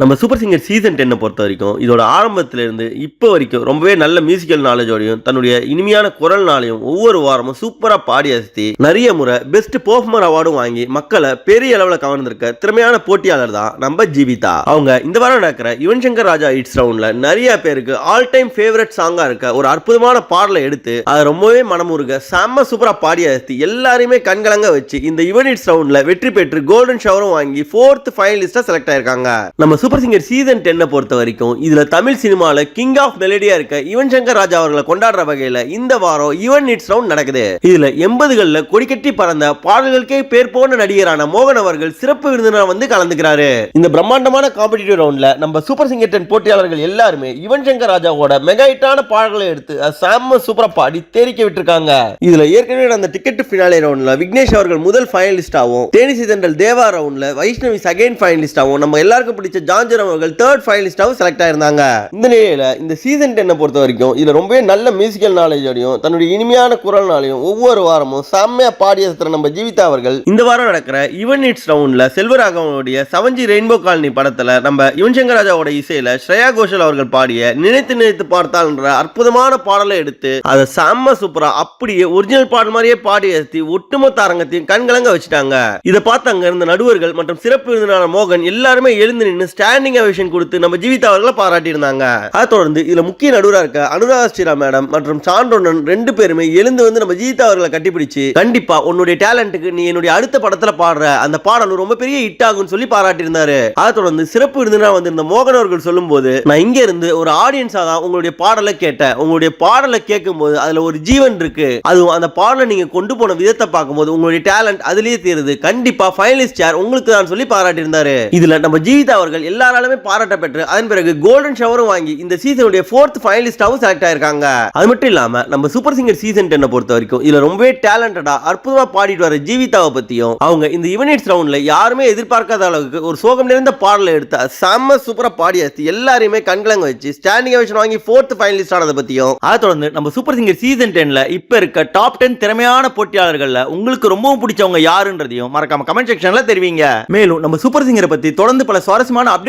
நம்ம super singer season டென்னை பொறுத்த வரைக்கும் இதோட ஆரம்பத்திலேருந்து இப்போ வரைக்கும் ரொம்பவே நல்ல மியூசிக்கல் நாலேஜோடையும் தன்னுடைய இனிமையான குரல்னாலையும் ஒவ்வொரு வாரமும் சூப்பரா பாடி அசத்தி நிறைய முறை பெஸ்ட் பெர்ஃபார்மர் அவார்டும் வாங்கி மக்களை பெரிய அளவில் கவர்ந்திருக்க திறமையான போட்டியாளர் தான் நம்ம ஜீவிதா. அவங்க இந்த வாரம் நடக்கிற யுவன் சங்கர் ராஜா இட்ஸ் ரவுண்ட்ல நிறைய பேருக்கு ஆல் டைம் ஃபேவரட் சாங்காக இருக்க ஒரு அற்புதமான பாடலை எடுத்து அதை ரொம்பவே மனமுருக செம்ம சூப்பரா பாடி அசத்தி எல்லாரையுமே கண்கலங்க வச்சு இந்த யுவன் இட்ஸ் ரவுண்ட்ல வெற்றி பெற்று கோல்டன் ஷவரும் வாங்கி ஃபோர்த் ஃபைனலிஸ்டாக செலக்ட் ஆயிருக்காங்க. நம்ம சூப்பர் சிங்கர் சீசன் டென்னை பொறுத்த வரைக்கும் இதுல தமிழ் சினிமால கிங் ஆஃப் மெலடியா இருக்க யுவன் சங்கர் ராஜா அவர்களை கொண்டாடுற வகையில் இந்த வாரம் யுவன் இட்ஸ் ரவுண்ட் நடக்குது. இதுல எண்பதுகளில் கொடிக்கட்டி பறந்த பாடல்களுக்கே பேர் போன நடிகரான மோகன் அவர்கள் சிறப்பு விருந்தினர் வந்து கலந்துக்கிறாரு. இந்த பிரம்மாண்டமான காம்படிட்டிவ் ரவுண்ட்ல நம்ம சூப்பர் சிங்கர் டென் போட்டியாளர்கள் எல்லாருமே யுவன் சங்கர் ராஜாவோட மெகா ஹிட்டான பாடல்களை எடுத்து சாம செம்ம சூப்பரா பாடி தேரிக்க விட்டுருக்காங்க. இதுல ஏற்கனவே அந்த டிக்கெட் ஃபினாலே ரவுண்டில் விக்னேஷ் அவர்கள் முதல் ஃபைனலிஸ்டாவும் தேனிசி தென்றல் தேவா ரவுண்ட்ல வைஷ்ணவி செகண்ட் ஃபைனலிஸ்டாகவும் நம்ம எல்லாருக்கும் பிடிச்ச ஜான் ஜான்ஜர் அவர்கள் தேர்ட் ஃபைனலிஸ்டாகவும் செலக்ட் ஆயிருந்தாங்க. இந்த நிலையில இந்த சீசன் டென்னை பொறுத்த வரைக்கும் இதுல ரொம்பவே நல்ல மியூசிக்கல் நாலேஜோடையும் தன்னுடைய இனிமையான குரல்னாலையும் ஒவ்வொரு வாரமும் செம்மையா பாடிய நம்ம ஜீவிதா அவர்கள் இந்த வாரம் நடக்கிற யுவன் இட்ஸ் ரவுண்ட்ல செல்வராகவனுடைய செவஞ்சி ரெயின்போ காலனி படத்துல நம்ம யுவன் சங்கர் ராஜாவோட இசையில ஸ்ரேயா கோஷல் அவர்கள் பாடிய நினைத்து நினைத்து பார்த்தால்ன்ற அற்புதமான பாடலை எடுத்து அதை செம்ம சூப்பரா அப்படியே ஒரிஜினல் பாடல் மாதிரியே பாடி ஏற்றி ஒட்டுமொத்த அரங்கத்தையும் கண்கலங்க வச்சுட்டாங்க. இதை பார்த்து அங்க இருந்த நடுவர்கள் மற்றும் சிறப்பு விருந்தினர் மோகன் எல்லாருமே எழுந்து நின்று ஸ்டாண்டிங் அவேஷன் கொடுத்து நம்ம ஜீவிதா அவர்களை பாராட்டியிருந்தாங்க. அதை தொடர்ந்து இதுல முக்கிய நடுவராக இருக்க அனுராதா ஸ்ரீரா மேடம் மற்றும் சான்றொன்னன் ரெண்டு பேருமே எழுந்து வந்து நம்ம ஜீவிதா அவர்களை கட்டிப்பிடிச்சு கண்டிப்பா உன்னுடைய டேலண்ட்டுக்கு நீ என்னுடைய அடுத்த படத்துல பாடுற அந்த பாடல் ரொம்ப பெரிய ஹிட் ஆகும்னு சொல்லி பாராட்டியிருந்தாரு. அதை தொடர்ந்து சிறப்பு விருந்தினா வந்திருந்த மோகன் அவர்கள் சொல்லும் போது நான் இங்க இருந்து ஒரு ஆடியன்ஸா தான் உங்களுடைய பாடலை கேட்டேன். உங்களுடைய பாடலை கேட்கும்போது அதுல ஒரு ஜீவன் இருக்கு. அதுவும் அந்த பாடலை நீங்க கொண்டு போன விதத்தை பார்க்கும்போது உங்களுடைய டேலண்ட் அதுலயே தெரியுது கண்டிப்பா ஃபைனலிஸ்ட் யார்? உங்களுக்கு தான் சொல்லி பாராட்டியிருந்தாரு. இதுல நம்ம ஜீவிதா அவர்கள் எல்லாராலுமே பாராட்ட பெற்று அதன் பிறகு கோல்டன் ஷவரும் வாங்கி இந்த சீசனுடைய ஃபோர்த் ஃபைனலிஸ்டாவும் செலக்ட் ஆயிருக்காங்க. அது மட்டும் இல்லாம நம்ம சூப்பர் சிங்கர் சீசன் டென்னை பொறுத்த வரைக்கும் இதுல ரொம்பவே டேலண்டடா அற்புதமா பாடிட்டு வர ஜீவிதாவை பத்தியும் அவங்க இந்த யுவனிட்ஸ் ரவுண்ட்ல யாருமே எதிர்பார்க்காத அளவுக்கு ஒரு சோகம் நிறைந்த பாடலை எடுத்த செம்ம சூப்பரா பாடியாச்சு எல்லாரையுமே கண்கலங்க வச்சு ஸ்டாண்டிங் அவேஷன் வாங்கி ஃபோர்த் ஃபைனலிஸ்ட் ஆனதை பத்தியும் அதை தொடர்ந்து நம்ம சூப்பர் சிங்கர் சீசன் டென்ல இப்ப இருக்க டாப் டென் திறமையான போட்டியாளர்கள்ல உங்களுக்கு ரொம்பவும் பிடிச்சவங்க யாருன்றதையும் மறக்காம கமெண்ட் செக்ஷன்ல தெரிவிங்க. மேலும் நம்ம சூப்பர் சிங்கரை பத்தி தொடர்ந்து பல சுவாரஸ்யமான